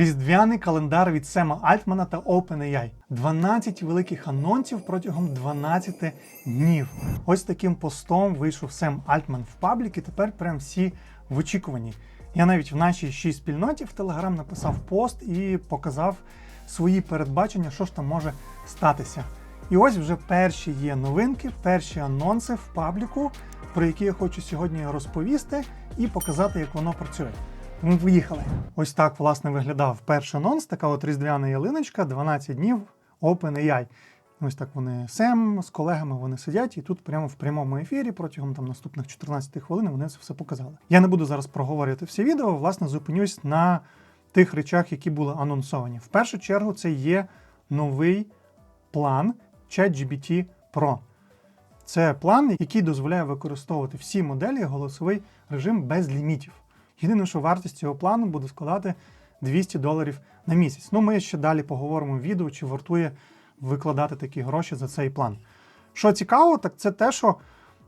Різдвяний календар від Сема Альтмана та OpenAI. 12 великих анонсів протягом 12 днів. Ось таким постом вийшов Сем Альтман в паблік, і тепер прям всі в очікуванні. Я навіть в нашій ще спільноті в Телеграм написав пост і показав свої передбачення, що ж там може статися. І ось вже перші є новинки, перші анонси в пабліку, про які я хочу сьогодні розповісти і показати, як воно працює. Ми поїхали. Ось так власне виглядав перший анонс. Така от різдвяна ялиночка, 12 днів OpenAI. Ось так вони Сем з колегами вони сидять, і тут прямо в прямому ефірі протягом там наступних 14 хвилин вони це все показали. Я не буду зараз проговорювати всі відео, власне, зупинюсь на тих речах, які були анонсовані. В першу чергу, це є новий план ChatGPT Pro. Це план, який дозволяє використовувати всі моделі голосовий режим без лімітів. Єдине, що вартість цього плану буде складати 200 доларів на місяць. Ну, ми ще далі поговоримо в відео, чи вартує викладати такі гроші за цей план. Що цікаво, так це те, що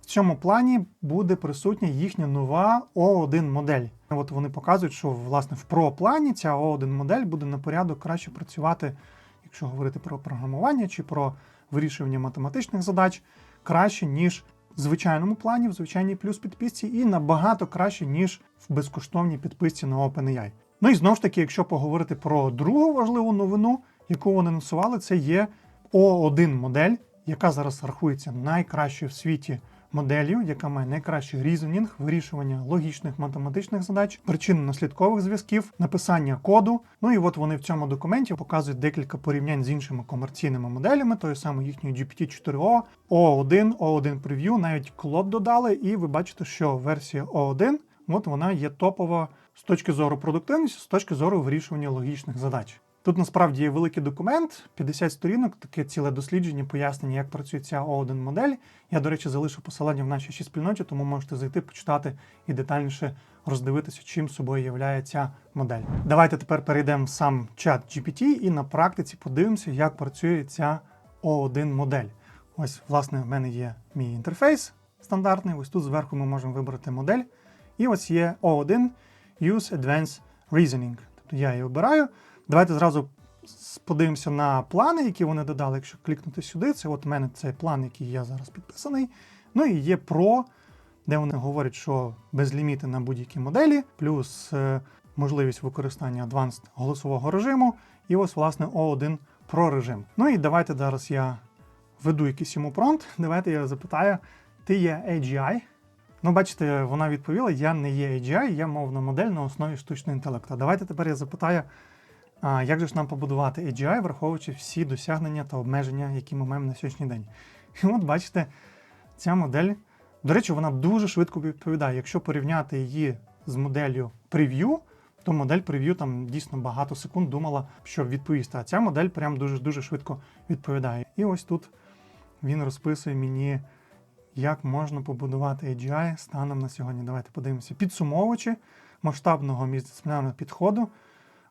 в цьому плані буде присутня їхня нова O1 модель. От вони показують, що власне в Pro плані ця O1 модель буде на порядок краще працювати, якщо говорити про програмування чи про вирішування математичних задач, краще, ніж звичайному плані, в звичайній плюс підписці, і набагато краще, ніж в безкоштовній підписці на OpenAI. Ну і знову ж таки, якщо поговорити про другу важливу новину, яку вони анонсували, це є O1 модель, яка зараз рахується найкращою в світі моделлю, яка має найкращий різонінг, вирішування логічних математичних задач, причинно-наслідкових зв'язків, написання коду. Ну і от вони в цьому документі показують декілька порівнянь з іншими комерційними моделями, тої самої їхньої GPT-4o, O1, O1 Preview, навіть Claude додали, і ви бачите, що версія O1, от вона є топова з точки зору продуктивності, з точки зору вирішування логічних задач. Тут насправді є великий документ, 50 сторінок, таке ціле дослідження, пояснення, як працює ця O1 модель. Я, до речі, залишу посилання в нашій спільноті, тому можете зайти, почитати і детальніше роздивитися, чим собою являє ця модель. Давайте тепер перейдемо в сам чат GPT і на практиці подивимося, як працює ця O1 модель. Ось, власне, в мене є мій інтерфейс стандартний. Ось тут зверху ми можемо вибрати модель. І ось є O1 Use Advanced Reasoning. Тобто я її обираю. Давайте зразу подивимося на плани, які вони додали. Якщо клікнути сюди, це от у мене цей план, який я зараз підписаний. Ну і є Pro, де вони говорять, що безліміти на будь-які моделі, плюс е, можливість використання Advanced голосового режиму, і ось, власне, O1 Pro режим. Ну і давайте зараз я введу якийсь йому промпт. Давайте я запитаю, ти є AGI? Ну, бачите, вона відповіла: я не є AGI, я мовна модель на основі штучного інтелекту. Давайте тепер я запитаю, а як же ж нам побудувати AGI, враховуючи всі досягнення та обмеження, які ми маємо на сьогоднішній день. І от бачите, ця модель, до речі, вона дуже швидко відповідає. Якщо порівняти її з моделлю Preview, то модель Preview там дійсно багато секунд думала, щоб відповісти. А ця модель прям дуже-дуже швидко відповідає. І ось тут він розписує мені, як можна побудувати AGI станом на сьогодні. Давайте подивимося. Підсумовуючи масштабного міждисциплінарного підходу.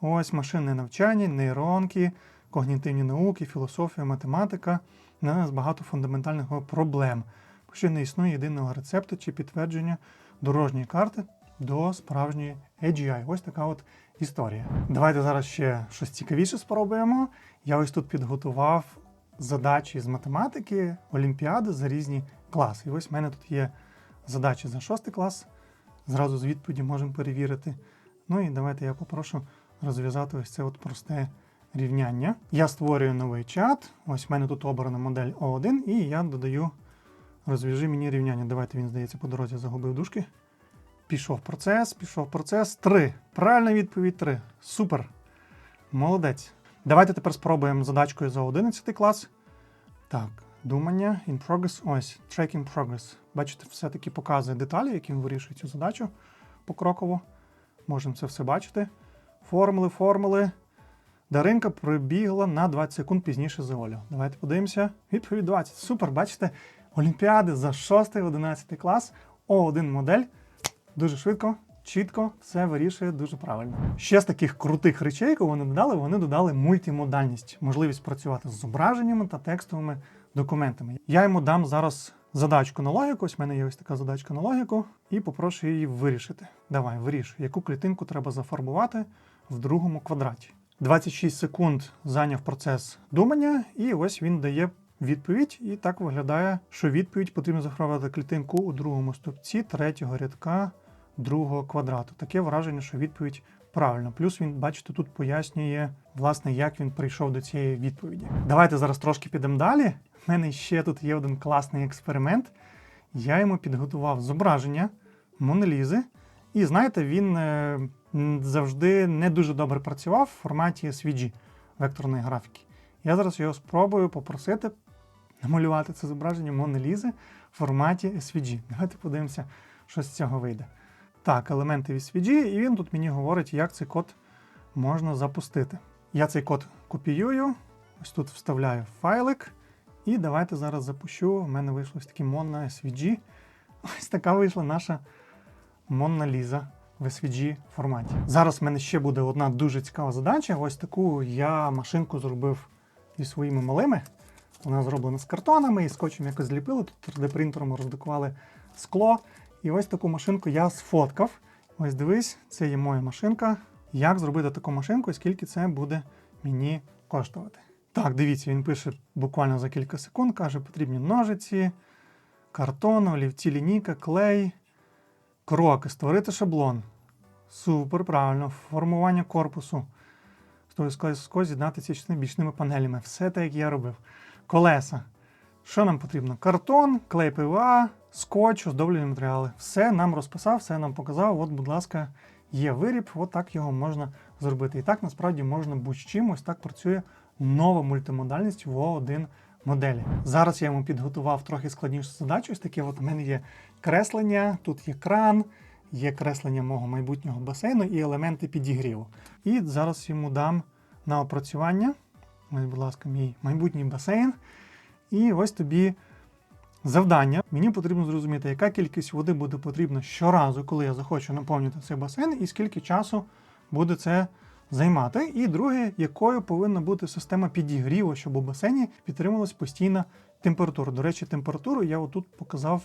Ось машинне навчання, нейронки, когнітивні науки, філософія, математика. На нас багато фундаментальних проблем. Що не існує єдиного рецепту чи підтвердження дорожньої карти до справжньої AGI. Ось така от історія. Давайте зараз ще щось цікавіше спробуємо. Я ось тут підготував задачі з математики, олімпіади за різні класи. І ось в мене тут є задачі за шостий клас. Зразу з відповіді можемо перевірити. Ну і давайте я попрошу розв'язати ось це от просте рівняння. Я створюю новий чат. Ось в мене тут обрана модель O1, і я додаю розв'яжи мені рівняння. Давайте він, здається, по дорозі загубив дужки. Пішов процес, пішов процес. 3. Правильна відповідь 3. Супер. Молодець. Давайте тепер спробуємо задачкою за 11 клас. Так, думання in progress. Ось, tracking progress. Бачите, все-таки показує деталі, він вирішує цю задачу покроково. Можемо це все бачити. Формули, формули. Даринка прибігла на 20 секунд пізніше за Олю. Давайте подивимося. Відповідь 20. Супер, бачите, Олімпіади за 6-11 клас. О1 модель. Дуже швидко, чітко, все вирішує дуже правильно. Ще з таких крутих речей, яку вони додали, вони додали мультимодальність, можливість працювати з зображеннями та текстовими документами. Я йому дам зараз задачку на логіку. Ось в мене є ось така задачка на логіку, і попрошу її вирішити. Давай, вирішуй, яку клітинку треба зафарбувати в другому квадраті. 26 секунд зайняв процес думання, і ось він дає відповідь. І так виглядає, що відповідь потрібно заховати клітинку у другому стовпці третього рядка другого квадрату. Таке враження, що відповідь правильна. Плюс він, бачите, тут пояснює, власне, як він прийшов до цієї відповіді. Давайте зараз трошки підемо далі. У мене ще тут є один класний експеримент. Я йому підготував зображення Монелізи. І знаєте, він е, завжди не дуже добре працював в форматі SVG векторної графіки. Я зараз його спробую попросити намалювати це зображення Монелізи в форматі SVG. Давайте подивимося, що з цього вийде. Так, елементи в SVG, і він тут мені говорить, як цей код можна запустити. Я цей код копіюю, ось тут вставляю файлик. І давайте зараз запущу. У мене вийшло ось таке Mona SVG. Ось така вийшла наша Mona Lisa в SVG форматі. Зараз в мене ще буде одна дуже цікава задача. Ось таку я машинку зробив зі своїми малими. Вона зроблена з картонами і скотчем якось зліпили. Тут 3D-принтером роздукували скло. І ось таку машинку я сфоткав. Ось дивись, це є моя машинка. Як зробити таку машинку і скільки це буде мені коштувати? Так, дивіться, він пише буквально за кілька секунд, каже, потрібні ножиці, картон, олівці, лінійка, клей, кроки, створити шаблон. Супер, правильно, формування корпусу. Обов'язково з'єднати ці частини бічними панелями. Все те, як я робив. Колеса. Що нам потрібно? Картон, клей ПВА, скотч, оздоблені матеріали. Все нам розписав, все нам показав. От, будь ласка, є виріб, от так його можна зробити. І так насправді можна будь-чим. Ось так працює нова мультимодальність в O1 моделі. Зараз я йому підготував трохи складнішу задачу. Ось таке от у мене є креслення, тут є кран, є креслення мого майбутнього басейну і елементи підігріву. І зараз йому дам на опрацювання. Ось, будь ласка, мій майбутній басейн. І ось тобі завдання. Мені потрібно зрозуміти, яка кількість води буде потрібна щоразу, коли я захочу наповнити цей басейн, і скільки часу буде це займати. І друге, якою повинна бути система підігріву, щоб у басейні підтримувалась постійна температура. До речі, температуру я отут показав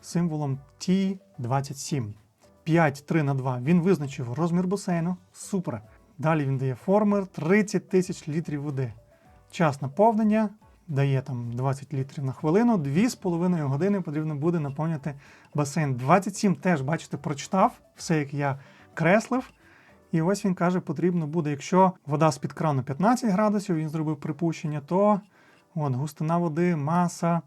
символом T27. 5, 3 на 2. Він визначив розмір басейну. Супер. Далі він дає формер 30 тисяч літрів води. Час наповнення дає там 20 літрів на хвилину. 2,5 години потрібно буде наповнити басейн. 27 теж, бачите, прочитав все, як я креслив. І ось він каже, потрібно буде, якщо вода з-під крану 15 градусів, він зробив припущення, то от, густина води, маса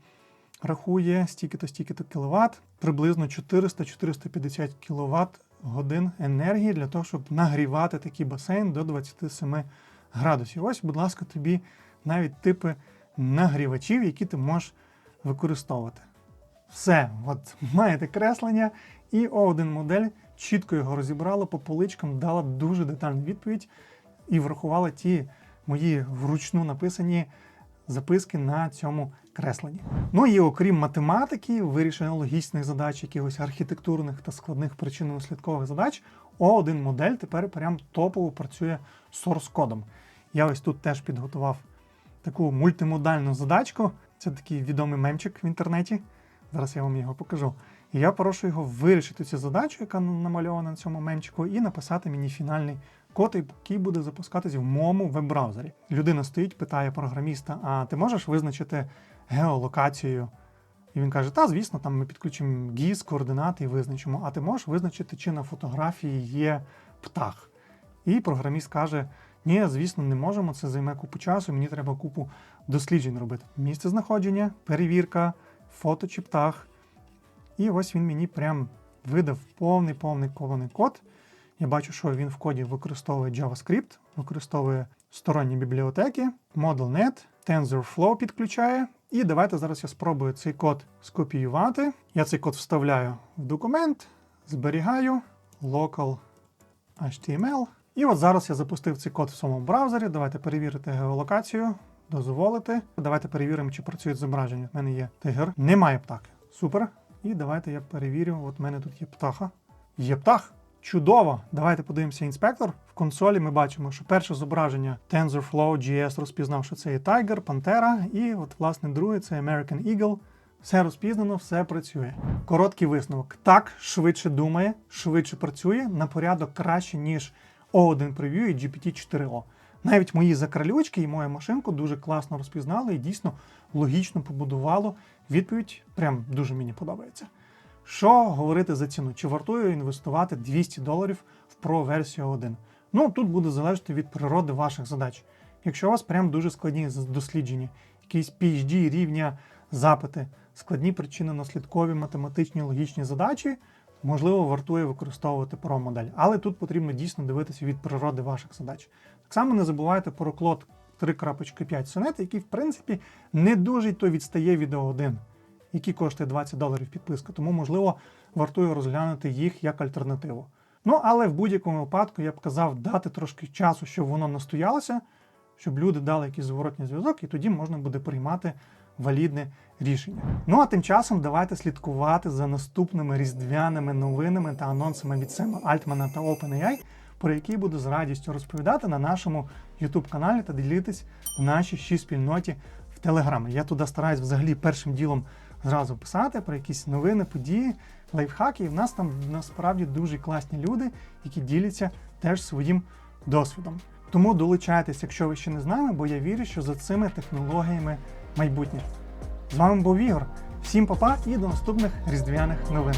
рахує стільки-то, стільки-то кіловат, приблизно 400-450 кВт годин енергії для того, щоб нагрівати такий басейн до 27 градусів. Ось, будь ласка, тобі навіть типи нагрівачів, які ти можеш використовувати. Все, от маєте креслення, і O1 модель чітко його розібрала по поличкам, дала дуже детальну відповідь і врахувала ті мої вручну написані записки на цьому кресленні. Ну і окрім математики, вирішення логічних задач, якихось архітектурних та складних причинно-наслідкових задач, O1 модель тепер прям топово працює з source кодом. Я ось тут теж підготував таку мультимодальну задачку. Це такий відомий мемчик в інтернеті. Зараз я вам його покажу. І я прошу його вирішити цю задачу, яка намальована на цьому мемчику, і написати мені фінальний код, який буде запускатись в моєму веб-браузері. Людина стоїть, питає програміста: а ти можеш визначити геолокацію? І він каже: Та, звісно, там ми підключимо GIS, координати і визначимо. А ти можеш визначити, чи на фотографії є птах? І програміст каже: Ні, звісно, не можемо. Це займе купу часу. Мені треба купу досліджень робити. Місце знаходження, перевірка, фото чи птах. І ось він мені прям видав повний повний кований код. Я бачу, що він в коді використовує JavaScript, використовує сторонні бібліотеки, ModelNet, TensorFlow підключає. І давайте зараз я спробую цей код скопіювати. Я цей код вставляю в документ, зберігаю local HTML. І от зараз я запустив цей код в своєму браузері. Давайте перевірити геолокацію, дозволити. Давайте перевіримо, чи працює зображення. У мене є тигр. Немає птахи. Супер. І давайте я перевірю. От в мене тут є птаха. Є птах. Чудово! Давайте подивимося інспектор. В консолі ми бачимо, що перше зображення TensorFlow GS розпізнав, що це є Tiger, Пантера, і от, власне, друге це American Eagle. Все розпізнано, все працює. Короткий висновок. Так, швидше думає, швидше працює, на порядок краще, ніж O1 Preview і GPT-4o. Навіть мої закралючки і мою машинку дуже класно розпізнали і дійсно логічно побудувало. Відповідь прям дуже мені подобається. Що говорити за ціну? Чи вартує інвестувати 200 доларів в Pro версію 1? Ну тут буде залежати від природи ваших задач. Якщо у вас прям дуже складні дослідження, якісь PhD рівня запити, складні причинно-наслідкові математичні логічні задачі, можливо, вартує використовувати Pro модель. Але тут потрібно дійсно дивитися від природи ваших задач. Так само не забувайте про клод 3.5 Sonnet, який, в принципі, не дуже то відстає від O1 який коштує 20 доларів підписка, тому, можливо, вартує розглянути їх як альтернативу. Ну, але в будь-якому випадку я б казав дати трошки часу, щоб воно настоялося, щоб люди дали якийсь зворотній зв'язок, і тоді можна буде приймати валідне рішення. Ну а тим часом давайте слідкувати за наступними різдвяними новинами та анонсами від Сема Альтмана та OpenAI, про які буду з радістю розповідати на нашому YouTube каналі та ділитись в нашій ще спільноті в Телеграмі. Я туди стараюсь взагалі першим ділом зразу писати про якісь новини, події, лайфхаки. І в нас там насправді дуже класні люди, які діляться теж своїм досвідом. Тому долучайтесь, якщо ви ще не з нами, бо я вірю, що за цими технологіями майбутнє. З вами був Ігор. Всім па-па і до наступних різдвяних новин.